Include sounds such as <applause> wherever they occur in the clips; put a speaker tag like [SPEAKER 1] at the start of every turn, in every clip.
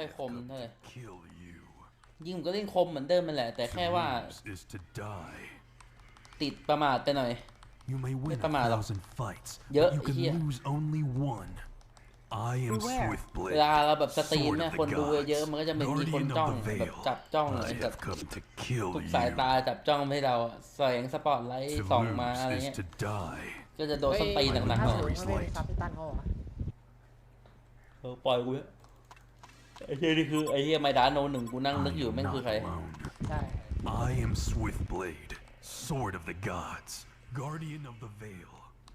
[SPEAKER 1] เล่น
[SPEAKER 2] I
[SPEAKER 1] ไม่ค่อย
[SPEAKER 2] have
[SPEAKER 1] คม
[SPEAKER 2] come
[SPEAKER 1] เท่าไหร่
[SPEAKER 2] to kill you.
[SPEAKER 1] ยิงผมก็เล่นคมเหมือนเดิมมันแหละ แต่แค่ว่า
[SPEAKER 2] To lose is to die.
[SPEAKER 1] ติดประมาทไปหน่อย
[SPEAKER 2] You may win a
[SPEAKER 1] ประมาทหรอก
[SPEAKER 2] thousand fights,
[SPEAKER 1] Nhớ,
[SPEAKER 2] but you can
[SPEAKER 1] iya.
[SPEAKER 2] lose only one. I am
[SPEAKER 3] Beware.
[SPEAKER 1] เว
[SPEAKER 2] Swiftblade,
[SPEAKER 1] ลาเราแบบสตรีม
[SPEAKER 2] sword
[SPEAKER 1] เนี่ย
[SPEAKER 2] of
[SPEAKER 1] คน
[SPEAKER 2] the
[SPEAKER 1] ดู
[SPEAKER 2] gods,
[SPEAKER 1] เยอะๆมันก็จะมีมีคน
[SPEAKER 2] guardian
[SPEAKER 1] จ้อง
[SPEAKER 2] of the
[SPEAKER 1] แบบ
[SPEAKER 2] veil.
[SPEAKER 1] จับจ้อง
[SPEAKER 2] I
[SPEAKER 1] แบบ
[SPEAKER 2] have come to kill
[SPEAKER 1] ทุกสาย
[SPEAKER 2] you.
[SPEAKER 1] ตาจับจ้องให้เราแสงสปอตไลท์
[SPEAKER 2] To
[SPEAKER 1] ส่องมาอะไร
[SPEAKER 2] lose
[SPEAKER 1] เงี้
[SPEAKER 2] is
[SPEAKER 1] ย
[SPEAKER 2] to die.
[SPEAKER 1] ก็จะโดนส้นตีนหนักๆหน่อย
[SPEAKER 2] Glory's
[SPEAKER 3] ไม่
[SPEAKER 2] light
[SPEAKER 3] ซับพิตันเขาเหรอ
[SPEAKER 1] เออปล่อยกูเถอะ ไอ้เฮียนี่คือไอ้เฮียไมดานโนหนึ่งกูนั่ง
[SPEAKER 2] I
[SPEAKER 1] นึกอยู่
[SPEAKER 2] am
[SPEAKER 1] แม่งคือ
[SPEAKER 2] not
[SPEAKER 1] ใคร
[SPEAKER 2] alone.
[SPEAKER 3] ใช่
[SPEAKER 2] I am Swiftblade, sword of the gods, guardian of the veil.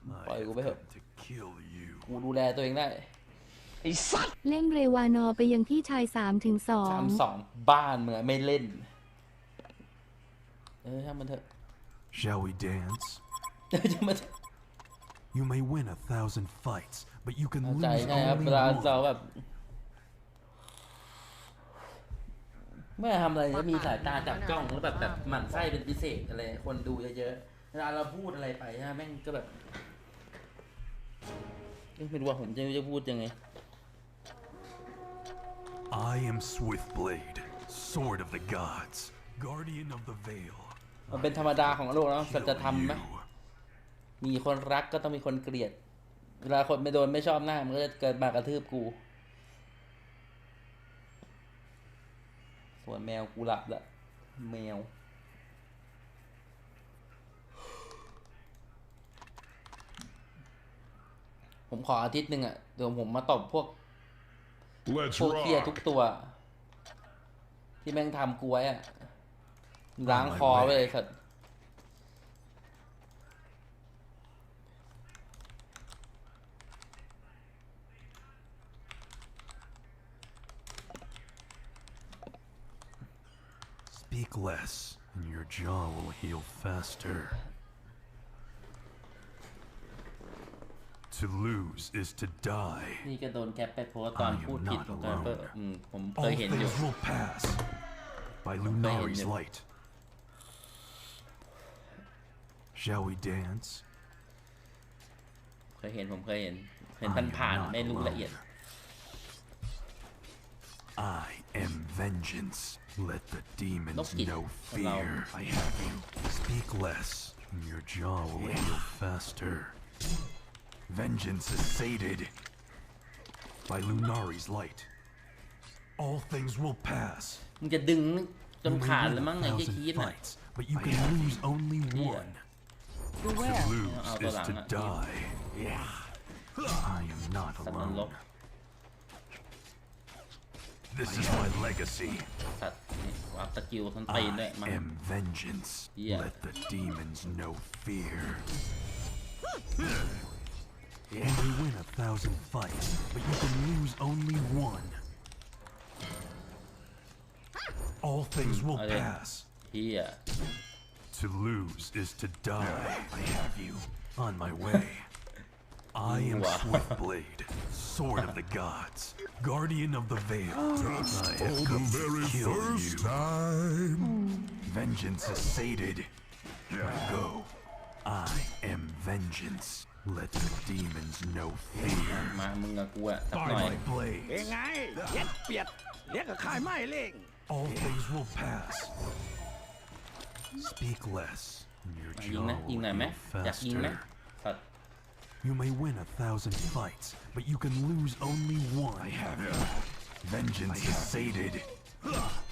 [SPEAKER 2] I
[SPEAKER 1] Poi,
[SPEAKER 2] have
[SPEAKER 1] cô bé
[SPEAKER 2] come to kill you.
[SPEAKER 1] กูดูแลตัวเองได้
[SPEAKER 4] เร่งเรวานอไปยังที่ชายสามถึงสอง
[SPEAKER 1] สามสองบ้านเมืองไม่เล่น เออช่างมันเถอะ
[SPEAKER 2] Shall we dance?
[SPEAKER 1] เออช่างมันเถอะ
[SPEAKER 2] You may win a thousand fights, but you can
[SPEAKER 1] เข้าใจ
[SPEAKER 2] lose
[SPEAKER 1] ใช่ครับ
[SPEAKER 2] only
[SPEAKER 1] เวลาเรา
[SPEAKER 2] one.
[SPEAKER 1] แบบ เมื่อทำอะไรจะมีสายตาจับจ้องแล้วแบบแบบหมั่นไส้เป็นพิเศษอะไรคนดูเยอะๆเวลาเราพูดอะไรไปฮะแม่งก็แบบเอ๊ะไม่รู้ว่าผมจะจะพูดยังไง
[SPEAKER 2] I am Swiftblade, sword of the gods, guardian of the veil.
[SPEAKER 1] มันเป็นธรรมดาของโลกแล้วสัจ
[SPEAKER 2] Kill
[SPEAKER 1] ธรรมไหม
[SPEAKER 2] you.
[SPEAKER 1] มีคนรักก็ต้องมีคนเกลียด เวลาคนไม่โดนไม่ชอบหน้ามันก็จะเกิดมากระทืบกู ส่วนแมวกูหลับละแมว ผมขออาทิตย์หนึ่งอะเดี๋ยวผมมาตบพวก
[SPEAKER 5] Let's
[SPEAKER 1] พวกเคีย
[SPEAKER 5] rock.
[SPEAKER 1] ทุกตัว ที่แม่งทำกูไว้อะล้างคอไว้เลยสัตว์
[SPEAKER 2] Speak less, and your jaw will heal faster. To lose is to die.
[SPEAKER 1] นี่ก็โดนแคปไปโพสต์ตอน
[SPEAKER 2] I am
[SPEAKER 1] พูดผิด
[SPEAKER 2] not
[SPEAKER 1] ของการเปิด
[SPEAKER 2] alone.
[SPEAKER 1] อืมผมเค
[SPEAKER 2] All
[SPEAKER 1] ยเห็นอยู่
[SPEAKER 2] things will pass. By Lunari's
[SPEAKER 1] you.
[SPEAKER 2] light. Shall we dance?
[SPEAKER 1] เคยเห็นผมเคยเห็น เห็นผ่านผ่านๆไม่รู้ละเอียด
[SPEAKER 2] I am vengeance. Let the demons
[SPEAKER 1] Nốc kịp.
[SPEAKER 2] know
[SPEAKER 1] Hello.
[SPEAKER 2] fear. I have you. Speak less, and your jaw will heal faster. Vengeance is sated by Lunari's light. All things will pass.
[SPEAKER 1] มึงจะดึงจ
[SPEAKER 2] You
[SPEAKER 1] น
[SPEAKER 2] may
[SPEAKER 1] ขาด
[SPEAKER 2] win
[SPEAKER 1] แล้ว
[SPEAKER 2] a
[SPEAKER 1] มั้งไอ้เหี้ย
[SPEAKER 2] thousand
[SPEAKER 1] คีดน่ะ
[SPEAKER 2] fights, but you can lose only one.
[SPEAKER 3] Beware.
[SPEAKER 2] To lose
[SPEAKER 1] Ờ,
[SPEAKER 2] is
[SPEAKER 1] tôi
[SPEAKER 2] to
[SPEAKER 1] làm ạ.
[SPEAKER 2] die. I am not
[SPEAKER 1] สัตว์นรก
[SPEAKER 2] alone. This is my legacy.
[SPEAKER 1] สัตว์นี่วับสกิลทันตีนด้วย
[SPEAKER 2] I
[SPEAKER 1] มัน
[SPEAKER 2] am vengeance.
[SPEAKER 1] Yeah.
[SPEAKER 2] Let the demons know fear. You may win a thousand fights, but you can lose only one. All things will
[SPEAKER 1] Okay.
[SPEAKER 2] pass.
[SPEAKER 1] เฮีย
[SPEAKER 2] To lose is to die. I have you on my way. I am
[SPEAKER 1] Wow.
[SPEAKER 2] Swiftblade, sword of the gods, guardian of the veil. I have
[SPEAKER 5] For the
[SPEAKER 2] come to
[SPEAKER 5] very
[SPEAKER 2] kill
[SPEAKER 5] first
[SPEAKER 2] you.
[SPEAKER 5] time.
[SPEAKER 2] Vengeance is sated. Go. I am vengeance. Let the demons know fear.
[SPEAKER 1] มามึงกับกูอะสัก
[SPEAKER 2] By
[SPEAKER 1] หน่อย
[SPEAKER 2] my blades,
[SPEAKER 6] เป็นไงเย็ดเปียดเรียกกับขายไม่เล่ง
[SPEAKER 2] all things will pass. Speak less, and your
[SPEAKER 1] ยิง
[SPEAKER 2] jaw
[SPEAKER 1] นะ ยิง
[SPEAKER 2] will
[SPEAKER 1] หน่อยไหม
[SPEAKER 2] heal
[SPEAKER 1] อยากยิงไหม
[SPEAKER 2] faster.
[SPEAKER 1] สัตว์
[SPEAKER 2] You may win a thousand fights, but you can lose only one. I have you. Vengeance is sated.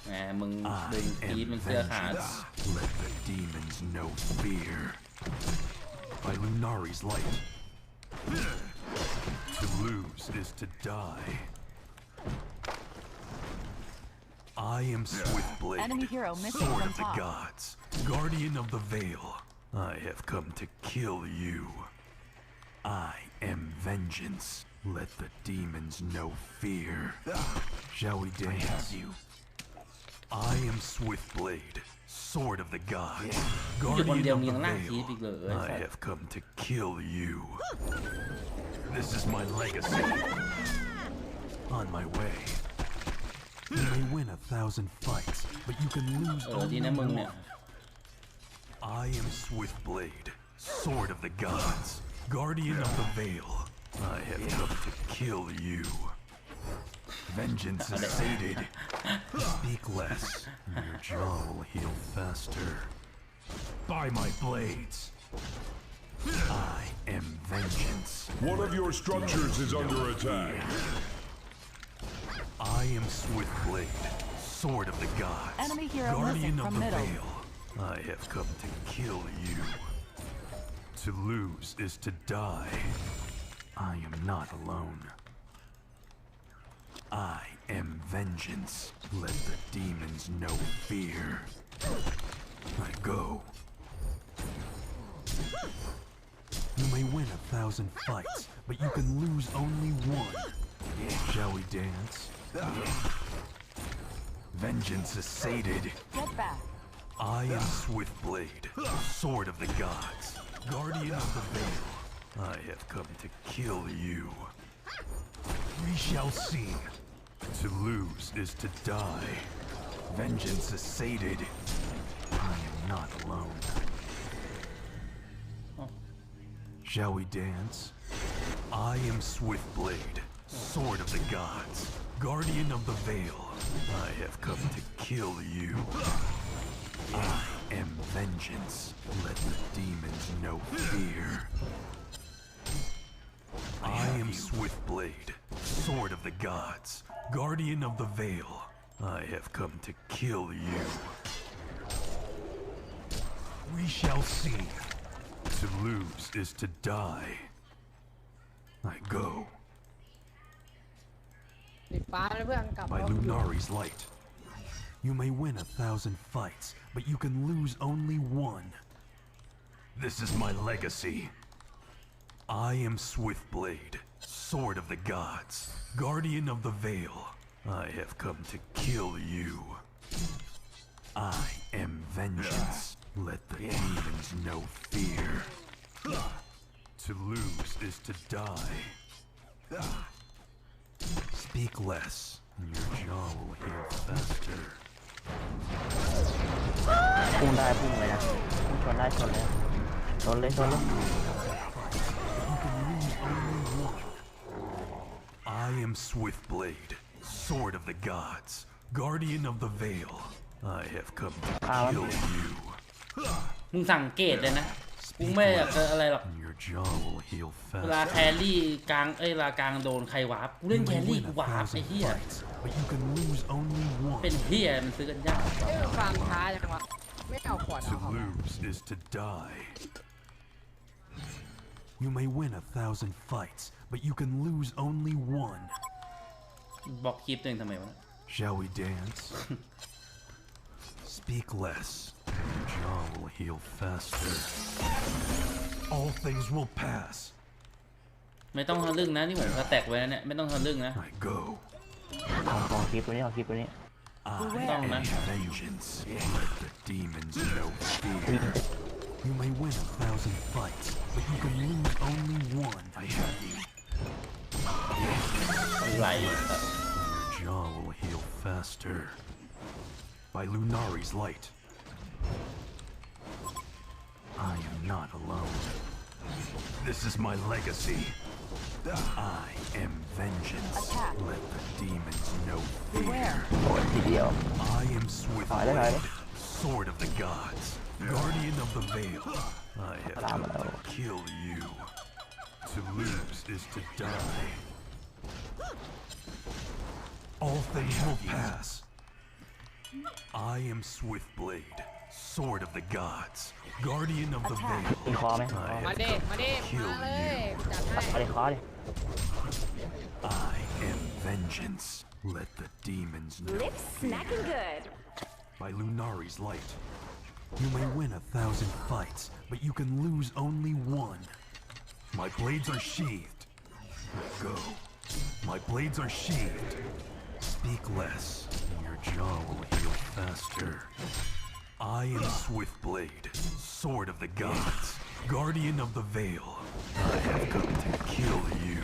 [SPEAKER 1] แหมมึง
[SPEAKER 2] I
[SPEAKER 1] ดึงคีด
[SPEAKER 2] am
[SPEAKER 1] มันเสื้อขาด
[SPEAKER 2] vengeance. Let the demons know fear. By Lunari's light. To lose is to die. I am Swiftblade,
[SPEAKER 3] Enemy hero missing
[SPEAKER 2] sword
[SPEAKER 3] from
[SPEAKER 2] of the
[SPEAKER 3] top.
[SPEAKER 2] gods, guardian of the veil. I have come to kill you. I am vengeance. Let the demons know fear. Shall we dance? I have you. I am Swiftblade, Sword of the Gods, Guardian of the Veil. I have come to kill you. This is my legacy. On my way. You may win a thousand fights, but you can lose only one. I am Swiftblade, Sword of the Gods guardian of the veil. I have come to kill you. Vengeance is sated. Speak less, and your jaw will heal faster. By my blades. I am vengeance.
[SPEAKER 5] One of your structures is under attack.
[SPEAKER 2] I am Swiftblade, sword of the gods,
[SPEAKER 3] Enemy hero
[SPEAKER 2] guardian of the
[SPEAKER 3] middle.
[SPEAKER 2] veil. I have come to kill you. To lose is to die. I am not alone. I am vengeance. Let the demons know fear. I go. You may win a thousand fights, but you can lose only one. Shall we dance? Vengeance is sated.
[SPEAKER 3] Get back.
[SPEAKER 2] I am Swiftblade, sword of the gods, guardian of the veil. I have come to kill you. We shall see. To lose is to die. Vengeance is sated. I am not alone. Shall we dance? I am Swiftblade, sword of the gods, guardian of the veil. I have come to kill you. I am vengeance. Let the demons know fear. I am Swiftblade, Sword of the Gods, Guardian of the Veil. I have come to kill you. We shall see. To lose is to die. I go. By Lunari's light, you may win a thousand fights, but you can lose only one. This is my legacy. I am Swiftblade, sword of the gods, guardian of the veil. I have come to kill you. I am vengeance. Let the demons know fear. To lose is to die. Speak less, and your jaw will heal faster.
[SPEAKER 7] พุ่งได้พุ่งเลยนะพุ่งชนได้ชนเลยชนเลยชนเลย
[SPEAKER 2] You can lose only one. I am Swiftblade, sword of the gods, guardian of the veil. I have come to kill you.
[SPEAKER 1] มึงสังเกตเลยนะ กูไม่อยากจะอะไรหรอก
[SPEAKER 2] And your jaw will heal
[SPEAKER 1] เวลา
[SPEAKER 2] faster.
[SPEAKER 1] แครี่กลาง เอ้ยเวลากลางโดนใครวาร์ปกูเล่น
[SPEAKER 2] You
[SPEAKER 1] แค
[SPEAKER 2] may
[SPEAKER 1] รี่
[SPEAKER 2] win
[SPEAKER 1] กู
[SPEAKER 2] a
[SPEAKER 1] วาร์ปไอ้
[SPEAKER 2] thousand
[SPEAKER 1] เหี้ย
[SPEAKER 2] fights, but you can lose only one.
[SPEAKER 1] เป็นเหี้ยมันซื้อกันยาก
[SPEAKER 8] เอ้ยฟาร์มช้าจังวะไม่เอาขวด
[SPEAKER 2] To
[SPEAKER 8] เอาเข้ามา
[SPEAKER 2] lose is to die. You may win a thousand fights, but you can lose only one.
[SPEAKER 1] บอกคลิปตัวเองทำไมวะ
[SPEAKER 2] Shall we dance? Speak less. Your jaw will heal faster. All things will pass.
[SPEAKER 1] ไม่ต้องทะลึ่งนะนี่ผมสแต็กไว้นะเนี่ยไม่ต้องทะลึ่งนะ
[SPEAKER 2] I go.
[SPEAKER 7] ของของคลิปตัวนี้ของคลิปตัวนี้
[SPEAKER 2] I
[SPEAKER 1] Don't
[SPEAKER 2] am
[SPEAKER 1] know.
[SPEAKER 2] vengeance. Let the demons know fear. You may win a thousand fights, but you can lose only one. I have you.
[SPEAKER 1] ไหล
[SPEAKER 2] Your jaw will heal faster. By Lunari's light. I am not alone. This is my legacy. I am vengeance.
[SPEAKER 3] Attack.
[SPEAKER 2] Let the demons know fear.
[SPEAKER 7] Beware. What's the?
[SPEAKER 2] I am Swiftblade, sword of the gods, guardian of the veil. <laughs> I have come to kill you. To lose is to die. All things will pass. I am Swiftblade. sword of the gods, guardian of the
[SPEAKER 3] Attack.
[SPEAKER 2] veil.
[SPEAKER 7] มีคอไหม
[SPEAKER 2] I
[SPEAKER 8] มา
[SPEAKER 2] have
[SPEAKER 8] ดิ
[SPEAKER 2] come
[SPEAKER 8] มาดิ
[SPEAKER 2] to kill
[SPEAKER 8] มาเลย
[SPEAKER 2] you.
[SPEAKER 8] จัดให้
[SPEAKER 7] เอาดิคอดิ
[SPEAKER 2] I am vengeance. Let the demons know.
[SPEAKER 9] Lips smacking good.
[SPEAKER 2] by Lunari's light. You may win a thousand fights, but you can lose only one. My blades are sheathed. Go. My blades are sheathed. Speak less, and your jaw will heal faster. I am Swiftblade, sword of the gods, guardian of the veil. I have come to kill you.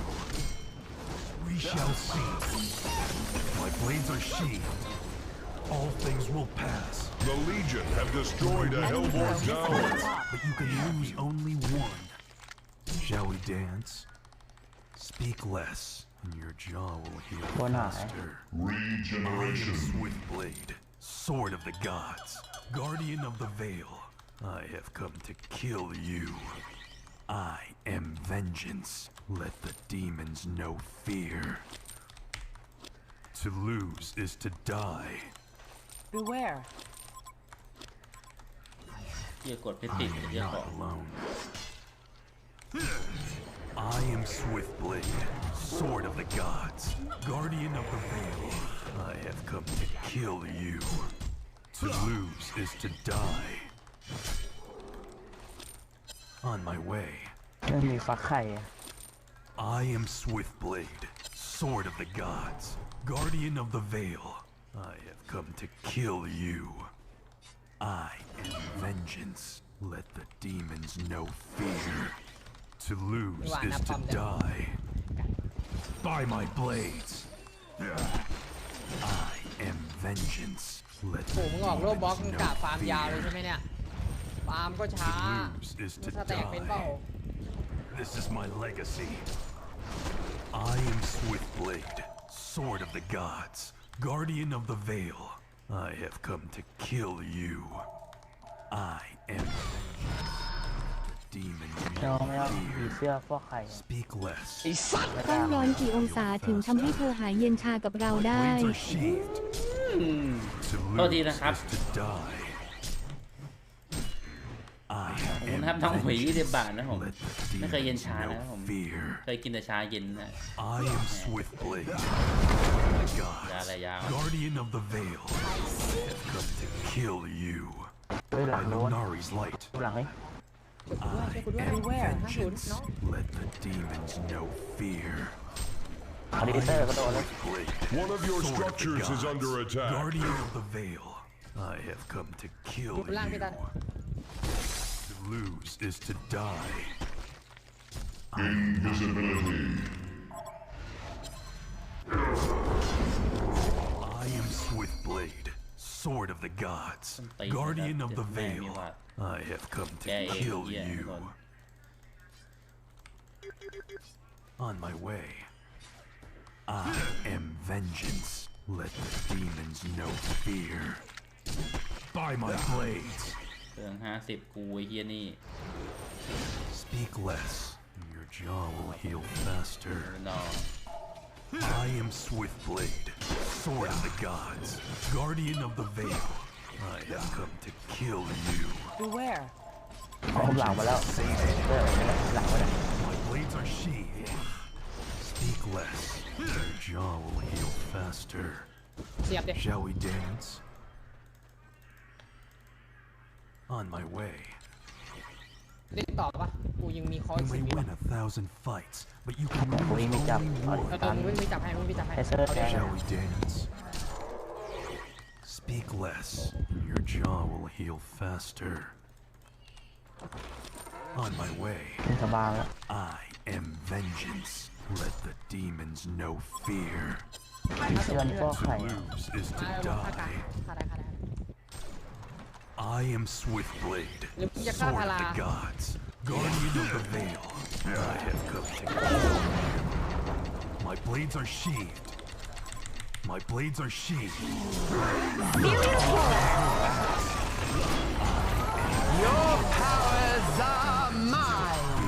[SPEAKER 2] We shall see. My blades are sheathed. All things will pass.
[SPEAKER 5] The Legion have destroyed a Hellborn tower.
[SPEAKER 2] But you can lose only one. Shall we dance? Speak less, and your jaw will heal faster. I am Swiftblade, sword of the gods, guardian of the veil. I have come to kill you. I am vengeance. Let the demons know fear. To lose is to die.
[SPEAKER 3] Beware.
[SPEAKER 1] เกียกดไม่ติดเดี๋ยวบอก
[SPEAKER 2] alone. I am Swiftblade, sword of the gods, guardian of the veil. I have come to kill you. To lose is to die. On my way,
[SPEAKER 7] ไม่มีฟักไข่อะ
[SPEAKER 2] I am Swiftblade, sword of the gods, guardian of the veil. I have come to kill you. I am vengeance. Let the demons know fear. To lose is to die. By my blades. I am vengeance. Let
[SPEAKER 8] โอ้
[SPEAKER 2] the
[SPEAKER 8] มึงออกโลบล็อกมึง
[SPEAKER 2] demons
[SPEAKER 8] กะ
[SPEAKER 2] know
[SPEAKER 8] ฟาร์มยาวเลยใช่ไหม
[SPEAKER 2] fear.
[SPEAKER 8] เนี่ย ฟาร์มก็ช้า
[SPEAKER 2] To lose is
[SPEAKER 8] มึ
[SPEAKER 2] to
[SPEAKER 8] งสแต็กเป็นเปล่า
[SPEAKER 2] die. This is my legacy. I am Swiftblade, sword of the gods, guardian of the veil. I have come to kill you. I am
[SPEAKER 7] น้องแล้
[SPEAKER 2] ว
[SPEAKER 7] ผีเสื้อพวกใครไอ้
[SPEAKER 2] สัตว์
[SPEAKER 4] ต้องร้อนกี่องศาถึงทำให้เธอหายเย็นชากับเราได้
[SPEAKER 1] โทษทีนะครับผมครับน้องหว
[SPEAKER 2] ย
[SPEAKER 1] ยี่สิบบาทนะผมไม่เคยเย็นชานะผมเคยกินแต่ชาเย็นนะ
[SPEAKER 2] ยาอะไรยา
[SPEAKER 7] เฮ้ยหลังโน้นหลัง
[SPEAKER 2] ไอ้ Let the demons know fear.
[SPEAKER 5] One of your structures is under attack.
[SPEAKER 2] Guardian of the Veil, I have come to kill you. To lose is to die. Invisibility. I am Swiftblade sword of the gods, guardian of the veil, I have come to
[SPEAKER 1] yeah,
[SPEAKER 2] kill
[SPEAKER 1] yeah,
[SPEAKER 2] you. On my way, I am vengeance. Let the demons know fear. By my blades. Speak less, and your jaw will heal faster.
[SPEAKER 1] No.
[SPEAKER 2] I am Swiftblade, sword of the gods, guardian of the veil. I have come to kill you.
[SPEAKER 3] Beware.
[SPEAKER 7] เขาคุมหลังมาแล้วเสื้อหลังมาแล้ว
[SPEAKER 2] My blades are sheathed. Speak less. Your jaw will heal faster.
[SPEAKER 8] เสียบดิ
[SPEAKER 2] Shall we dance? On my way.
[SPEAKER 8] เล่นต่อปะกูยังมีคอร์ส
[SPEAKER 2] You
[SPEAKER 8] สิ
[SPEAKER 2] may
[SPEAKER 8] บอยู่
[SPEAKER 2] win a thousand fights, but you can lose
[SPEAKER 7] Ui, mi chậm.
[SPEAKER 2] only
[SPEAKER 7] Ờ,
[SPEAKER 2] one.
[SPEAKER 8] เออเออมึงไม่จับให้มึงไม่จับให้
[SPEAKER 7] ไอ้เสื้อ
[SPEAKER 8] เอา
[SPEAKER 7] แด
[SPEAKER 8] ดิ
[SPEAKER 7] ง
[SPEAKER 2] Shall we dance? Speak less, and your jaw will heal faster. On my way,
[SPEAKER 7] ขึ้นสบายแล้ว
[SPEAKER 2] I am vengeance. Let the demons know fear.
[SPEAKER 7] ผีเสื้อนี่ฟอก
[SPEAKER 2] To
[SPEAKER 7] ไข่
[SPEAKER 2] lose is
[SPEAKER 8] มา
[SPEAKER 2] to
[SPEAKER 8] ลงฆ่ากลาง
[SPEAKER 2] die.
[SPEAKER 8] ฆ่าได้ฆ่าได้
[SPEAKER 2] I am Swiftblade, Sword of the Gods, Guardian of the Veil. I have come to My blades are sheathed. My blades are sheathed.
[SPEAKER 6] Your powers are mine.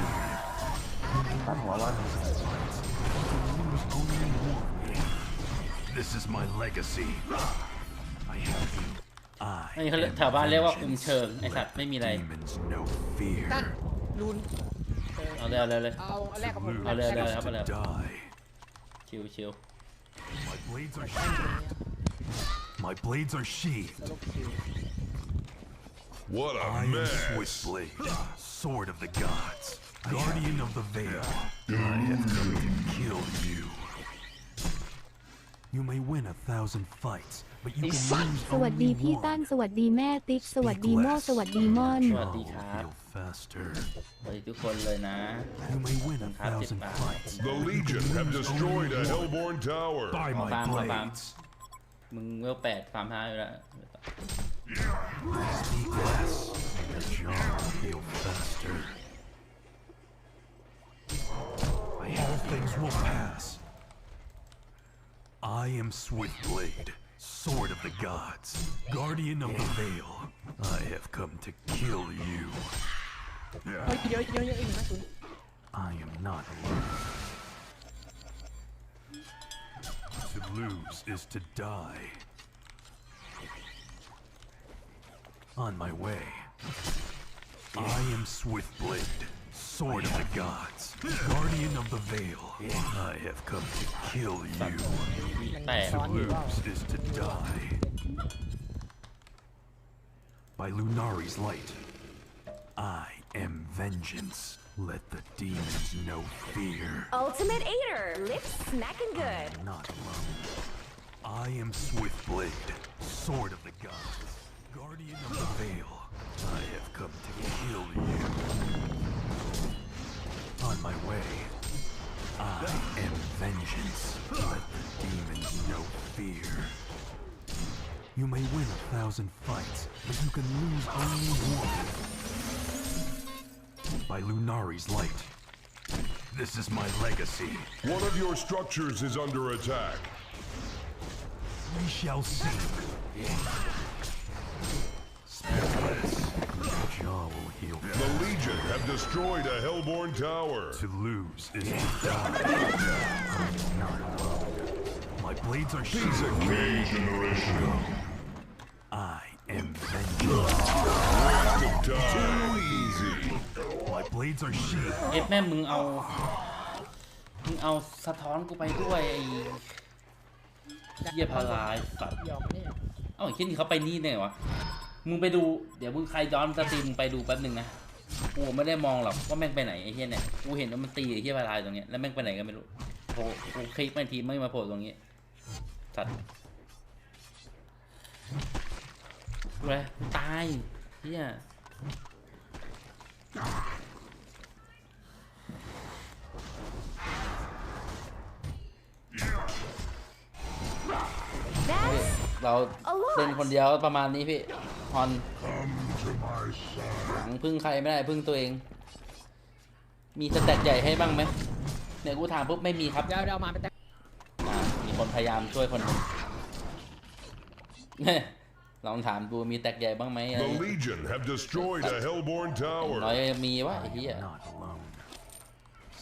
[SPEAKER 2] This is my legacy. I have you. I
[SPEAKER 1] ไอ้เขาเรียก
[SPEAKER 2] am
[SPEAKER 1] แถวบ้านเรียกว่าคุม
[SPEAKER 2] vengeance.
[SPEAKER 1] เชิงไอ้สัตว์ไม่มีอะไร
[SPEAKER 2] Demons know fear.
[SPEAKER 8] ตั้นรูน
[SPEAKER 1] เอาเลยเอาเลยเลย
[SPEAKER 8] เอาเอาแรกกับผม
[SPEAKER 2] Lose
[SPEAKER 1] เอาเลย
[SPEAKER 8] แรก
[SPEAKER 1] เอา
[SPEAKER 8] กับ
[SPEAKER 1] เลย
[SPEAKER 2] is to die.
[SPEAKER 1] ชิวชิว
[SPEAKER 2] My blades are sheathed. My blades are sheathed.
[SPEAKER 5] What a
[SPEAKER 2] I am
[SPEAKER 5] mess.
[SPEAKER 2] Swiftblade, sword of the gods, guardian of the veil. I have come to kill you. You may win a thousand fights, but you can lose
[SPEAKER 4] สวัสดี
[SPEAKER 2] only
[SPEAKER 4] พี่ตั้น
[SPEAKER 2] one.
[SPEAKER 4] สวัสดีแม่ติ๊ก สวัสดีโม่สวัสดีม่อน
[SPEAKER 1] สวัส
[SPEAKER 2] Jaw
[SPEAKER 1] ดี
[SPEAKER 2] will
[SPEAKER 1] ครับ
[SPEAKER 2] heal faster.
[SPEAKER 1] สวัสดีทุกคนเลยนะ
[SPEAKER 2] You may win a
[SPEAKER 1] ครับสิบ
[SPEAKER 2] thousand
[SPEAKER 1] บาท
[SPEAKER 2] fights.
[SPEAKER 5] The Legion have destroyed a Hellborn tower.
[SPEAKER 2] By
[SPEAKER 1] Bam,
[SPEAKER 2] my
[SPEAKER 1] bam, bam.
[SPEAKER 2] blades.
[SPEAKER 1] มึงเวลแปดฟาร์มท้าอยู่แล้ว
[SPEAKER 2] Speak less. Your jaw will heal faster. All things will pass. I am Swiftblade, Sword of the Gods, Guardian of the Veil. I have come to kill you. I am not alone. To lose is to die. On my way. I am Swiftblade sword of the gods, guardian of the veil, I have come to kill you.
[SPEAKER 8] To
[SPEAKER 2] lose is to die. By Lunari's light, I am vengeance. Let the demons know fear.
[SPEAKER 9] Ultimate Aider, lips smacking good.
[SPEAKER 2] I'm not alone. I am Swiftblade, sword of the gods, guardian of the veil. I have come to kill you. My way, I am vengeance. Let the demons know fear. You may win a thousand fights, but you can lose only one. By Lunari's light. This is my legacy.
[SPEAKER 5] One of your structures is under attack.
[SPEAKER 2] We shall see. Speechless. Your jaw will heal.
[SPEAKER 5] The Legion have destroyed a Hellborn tower.
[SPEAKER 2] To lose is to die. I'm not alone. My blades are sheathed. I am vengeance.
[SPEAKER 5] Too easy.
[SPEAKER 2] My blades are sheathed.
[SPEAKER 1] เอ็ดแม่มึงเอามึงเอาสะท้อนกูไปด้วยไอ้เหี้ยพาลายสัตว์
[SPEAKER 8] หยอกนี่
[SPEAKER 1] เอ้าไอ้ที่นี่เขาไปนี่เนี่ยวะ มึงไปดู เดี๋ยวมึงใครย้อนสตรีมมึงไปดูแป๊บหนึงนะ กูไม่ได้มองหรอกว่าแม่งไปไหนไอ้เหี้ยเนี่ย กูเห็นว่ามันตีไอ้เหี้ยพาลายตรงเนี้ย แล้วแม่งไปไหนก็ไม่รู้โผล่กูคลิกไปทีไม่มาโผล่ตรงนี้ สัตว์เลยตายเหี้ย
[SPEAKER 9] That's
[SPEAKER 1] เราเล่นคนเดียวประมาณนี้พี่ ฮอนหลังพึ่งใครไม่ได้พึ่งตัวเอง มีสแตทใหญ่ให้บ้างไหมเนี่ยกูถามปุ๊บไม่มีครับ
[SPEAKER 8] เดี๋ยวเดี๋ยวเอามาไปแต่
[SPEAKER 1] อ่ามีคนพยายามช่วยคนหนึ่งเนี่ยลองถามดูมีแตกใหญ่บ้างไหมอะไร
[SPEAKER 5] The Legion have destroyed a Hellborn
[SPEAKER 1] อย่างน้อย
[SPEAKER 5] tower.
[SPEAKER 1] มีวะไอ้เหี้ย
[SPEAKER 2] Not alone.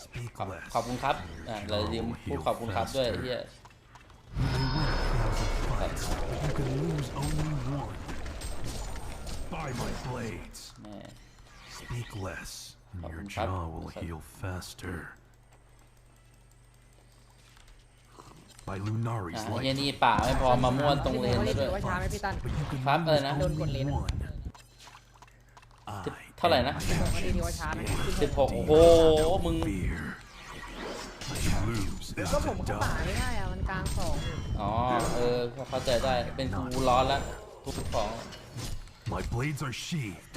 [SPEAKER 2] Speak
[SPEAKER 1] ขอบ
[SPEAKER 2] less.
[SPEAKER 1] ขอบคุณครับอ่าเราลืมพูดขอบคุณครับด้วยไอ้เหี้ย
[SPEAKER 2] You may win a thousand fights, but you can lose only one. By my blades.
[SPEAKER 1] แม่
[SPEAKER 2] Speak less, and your
[SPEAKER 1] Fucking crap.
[SPEAKER 2] jaw will heal faster. By
[SPEAKER 1] อ่า
[SPEAKER 2] Lunari's
[SPEAKER 1] ไอ้เหี้ย
[SPEAKER 2] light,
[SPEAKER 1] นี่ป่าไม่พอมาม่วนตรงเลน
[SPEAKER 8] เขา
[SPEAKER 1] แล้
[SPEAKER 8] เล่
[SPEAKER 1] วนด้วย
[SPEAKER 8] ถือว่าช้าไหมพี่ตัน
[SPEAKER 2] but you can
[SPEAKER 1] Pháp
[SPEAKER 2] lose
[SPEAKER 1] rồi nè.
[SPEAKER 2] only
[SPEAKER 8] Đơn con
[SPEAKER 2] one. I
[SPEAKER 1] เท่าไหร่นะ
[SPEAKER 2] am
[SPEAKER 8] เขาเล่นถือว่าช้าไหม
[SPEAKER 1] สิบหกโอ้โหมึง
[SPEAKER 2] fear. To lose is
[SPEAKER 8] ก็ผม
[SPEAKER 2] to
[SPEAKER 8] เข้าป่า
[SPEAKER 2] die.
[SPEAKER 8] ไม่ได้อะมันกลางสองอยู่
[SPEAKER 1] อ๋อเออเข้าใจได้เป็นกูร้อนแล้วทุกของ
[SPEAKER 2] My blades are sheathed.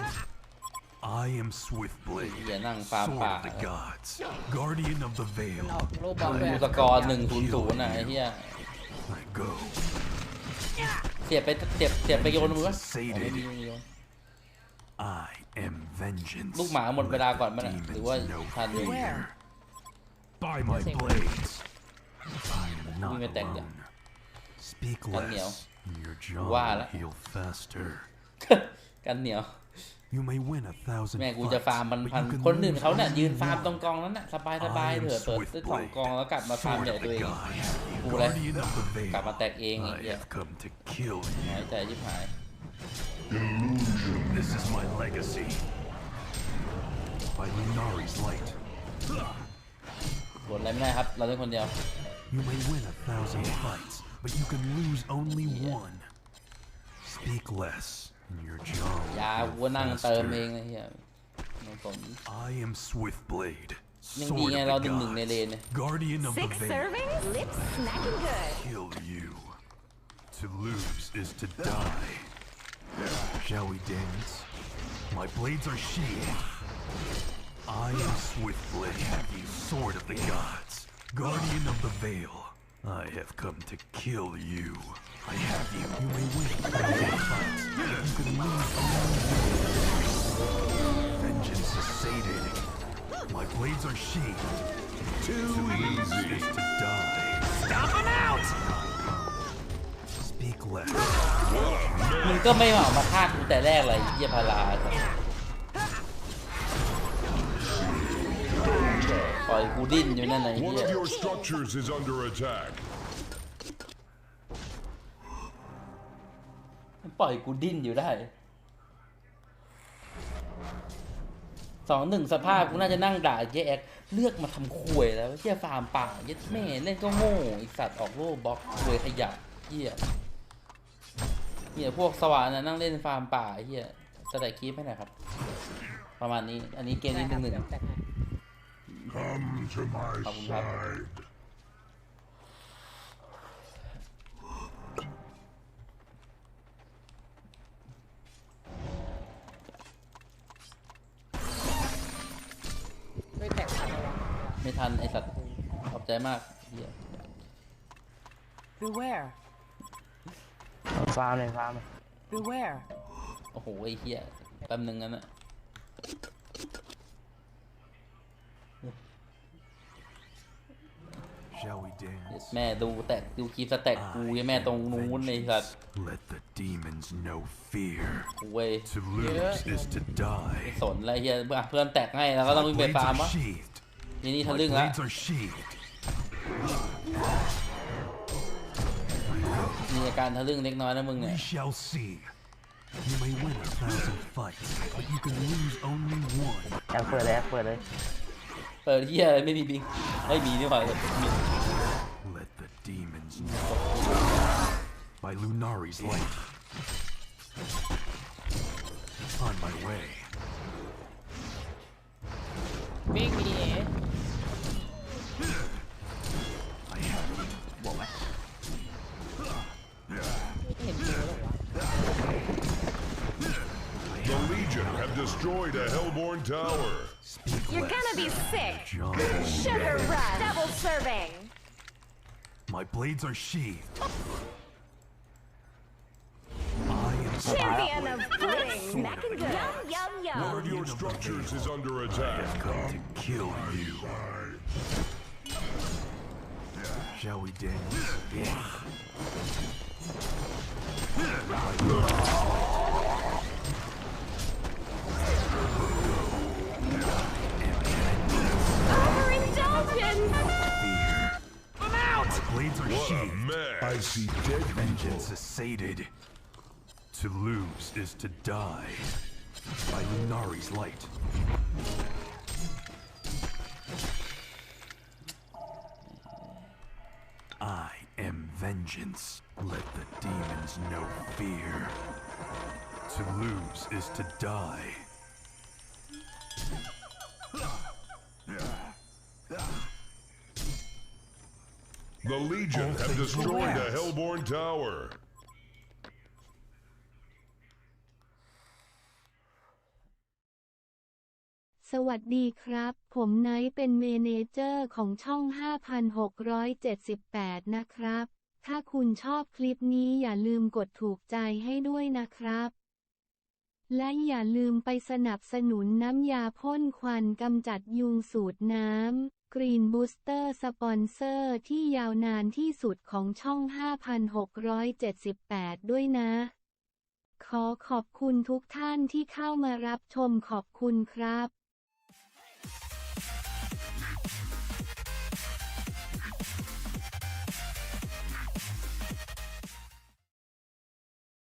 [SPEAKER 2] I am Swiftblade,
[SPEAKER 1] อย่านั่งฟาร์ม
[SPEAKER 2] Sword
[SPEAKER 1] ป่า
[SPEAKER 2] of the Gods, Guardian of the
[SPEAKER 8] มัน
[SPEAKER 2] Veil.
[SPEAKER 8] ออกโลบอลด้วย
[SPEAKER 1] ดู
[SPEAKER 8] อะ
[SPEAKER 1] สกอร์หนึ่งศูนย์ศูนย์นะไอ้เหี้ย
[SPEAKER 2] I go.
[SPEAKER 1] เสียบไปเสียบเสียบไปโยนมือวะอ๋อไม่มีไม่มีโยน
[SPEAKER 2] I am vengeance.
[SPEAKER 1] ลูกหมาหมดเวลาก่อนมั้ย
[SPEAKER 2] Let
[SPEAKER 1] น่ะ
[SPEAKER 2] the
[SPEAKER 1] หรือว่า
[SPEAKER 2] demons know
[SPEAKER 1] ทันอยู่
[SPEAKER 2] fear. By my blades. I am not
[SPEAKER 1] วิ่งไปแตกเดี๋ยว
[SPEAKER 2] alone. Speak
[SPEAKER 1] กันเหนียว
[SPEAKER 2] less. and Your jaw
[SPEAKER 1] ว่า
[SPEAKER 2] will
[SPEAKER 1] ละ
[SPEAKER 2] heal faster.
[SPEAKER 1] กันเหนียว
[SPEAKER 2] You may win a thousand
[SPEAKER 1] แม่กูจะ
[SPEAKER 2] fights,
[SPEAKER 1] ฟาร์มพัน
[SPEAKER 2] but
[SPEAKER 1] พัน
[SPEAKER 2] you can
[SPEAKER 1] คนอื่น
[SPEAKER 2] lose
[SPEAKER 1] เขาเนี่ย
[SPEAKER 2] only
[SPEAKER 1] ยืนฟาร์ม
[SPEAKER 2] one.
[SPEAKER 1] ตรงกองนั้นน่ะสบายสบาย
[SPEAKER 2] I am
[SPEAKER 1] เถอะเปิดได้สองกองแล้วกลับมาฟาร์ม
[SPEAKER 2] Sword
[SPEAKER 1] ใหญ่
[SPEAKER 2] of
[SPEAKER 1] ตัว
[SPEAKER 2] the
[SPEAKER 1] เอง
[SPEAKER 2] gods,
[SPEAKER 1] กูเลย
[SPEAKER 2] Guardian of the Veil.
[SPEAKER 1] กลับมาแตกเองไอ้
[SPEAKER 2] I
[SPEAKER 1] เหี้ย
[SPEAKER 2] have come to kill
[SPEAKER 1] น้อย
[SPEAKER 2] you.
[SPEAKER 1] ใจชิบหาย
[SPEAKER 2] This is my legacy. By Lunari's light,
[SPEAKER 1] บนอะไรไม่ได้ครับ เราเล่นคนเดียว
[SPEAKER 2] you may win a thousand fights, but you can lose only one. Speak less, and your jaw
[SPEAKER 1] ยา
[SPEAKER 2] will
[SPEAKER 1] กูก็นั่ง
[SPEAKER 2] heal
[SPEAKER 1] เติมเอง
[SPEAKER 2] faster.
[SPEAKER 1] ไอ้เหี้ยน้องผม
[SPEAKER 2] I am Swiftblade,
[SPEAKER 1] ยังดี
[SPEAKER 2] Sword
[SPEAKER 1] ไง
[SPEAKER 2] of
[SPEAKER 1] เรา
[SPEAKER 2] the
[SPEAKER 1] หนึ่งหนึ่งในเลน
[SPEAKER 2] gods,
[SPEAKER 1] เนี่ย
[SPEAKER 2] Guardian of the
[SPEAKER 9] six
[SPEAKER 2] Veil.
[SPEAKER 9] servings. Lips smacking good.
[SPEAKER 2] Kill you. To lose is to die. Shall we dance? My blades are sheathed. I am Swiftblade, Sword of the Gods, Guardian of the Veil. I have come to kill you. I have you. You may win a thousand fights. You can lose only one. Vengeance is sated. My blades are sheathed.
[SPEAKER 5] Too
[SPEAKER 2] To lose
[SPEAKER 5] easy.
[SPEAKER 2] is to die.
[SPEAKER 6] Stomp him out!
[SPEAKER 2] left.
[SPEAKER 1] มึงก็ไม่เหมามาฆ่ากูแต่แรกเลยไอ้เฮียพารา ปล่อยกูดิ้นอยู่นั่นไหน
[SPEAKER 5] One
[SPEAKER 1] เฮีย
[SPEAKER 5] of your structures is under attack.
[SPEAKER 1] ปล่อยกูดิ้นอยู่ได้สองหนึ่งสภาพกูน่าจะนั่งด่าเจ๊แอกเลือกมาทำควยแล้วเฮียฟาร์มป่าเหี้ยัดแม่เล่นก็โง่ไอีสัตว์ออกโลบล็อกควยขยะเฮียเฮียพวกสว่านนะนั่งเล่นฟาร์มป่าเฮียจะได้คลิปให้หน่อยครับ ประมาณนี้อันนี้เกมนี้หนึ่งหนึ่ง
[SPEAKER 8] เดี๋ยวแต่งให้
[SPEAKER 5] Come to my
[SPEAKER 1] Không, không.
[SPEAKER 5] side.
[SPEAKER 8] ไม่แต่งทันเลยวะ
[SPEAKER 1] ไม่ทันไอสัตว์ขอบใจมากเฮีย
[SPEAKER 3] Beware.
[SPEAKER 7] ฟาร์มเลยฟาร์มเลย
[SPEAKER 3] Beware.
[SPEAKER 1] โอ้โหไอเฮียแป๊บนึงนั้นอะ แม่ดูแตกดูคลิปสแต็กกูยังแม่ตรงนู้นในสัตว์
[SPEAKER 2] Let the demons know fear.
[SPEAKER 1] กูเว้ย
[SPEAKER 2] To lose is to die.
[SPEAKER 1] สนอะไรเฮียเพื่อนแตกให้แล้วก็ต้องวิ่งไป
[SPEAKER 2] blades
[SPEAKER 1] ฟาร์ม
[SPEAKER 2] are
[SPEAKER 1] วะ
[SPEAKER 2] sheathed.
[SPEAKER 1] ทีนี้ทะ
[SPEAKER 2] My
[SPEAKER 1] ลึ่งแล้ว
[SPEAKER 2] blades are sheathed.
[SPEAKER 1] มีอาการทะลึ่งเล็กน้อยนะมึงเนี่ย
[SPEAKER 2] We shall see. You may win a thousand fights, but you can lose only one.
[SPEAKER 7] แอปเปิดเลยแอปเปิดเลย
[SPEAKER 1] เปิดเฮียอะไรไม่มีบิงไม่มีนี่หว่า
[SPEAKER 2] By Lunari's light. On my way.
[SPEAKER 8] Biggie.
[SPEAKER 2] I have
[SPEAKER 8] you. What was?
[SPEAKER 5] The Legion have destroyed a Hellborn tower.
[SPEAKER 9] You're gonna be sick. Sugar Rush. Double serving.
[SPEAKER 2] My blades are sheathed. I am
[SPEAKER 9] Champion of pudding. Smacking good. Yum, yum,
[SPEAKER 5] One of your structures is under attack.
[SPEAKER 2] I come to kill you. Shall we dance?
[SPEAKER 9] Overindulgence.
[SPEAKER 5] See dead
[SPEAKER 2] Vengeance is sated. To lose is to die. By Lunari's light. I am vengeance. Let the demons know fear. To lose is to die.
[SPEAKER 5] The Legion
[SPEAKER 2] All
[SPEAKER 5] have
[SPEAKER 2] things
[SPEAKER 5] destroyed a
[SPEAKER 2] relax.
[SPEAKER 5] Hellborn tower.
[SPEAKER 4] สวัสดีครับ ผมไนท์เป็นเมเนเจอร์ของช่อง 5678 นะครับ ถ้าคุณชอบคลิปนี้อย่าลืมกดถูกใจให้ด้วยนะครับ และอย่าลืมไปสนับสนุนน้ำยาพ่นควันกำจัดยุงสูตรน้ำ กรีนบูสเตอร์สปอนเซอร์ที่ยาวนานที่สุดของช่อง 5678 ด้วยนะ ขอขอบคุณทุกท่านที่เข้ามารับชมขอบคุณครับ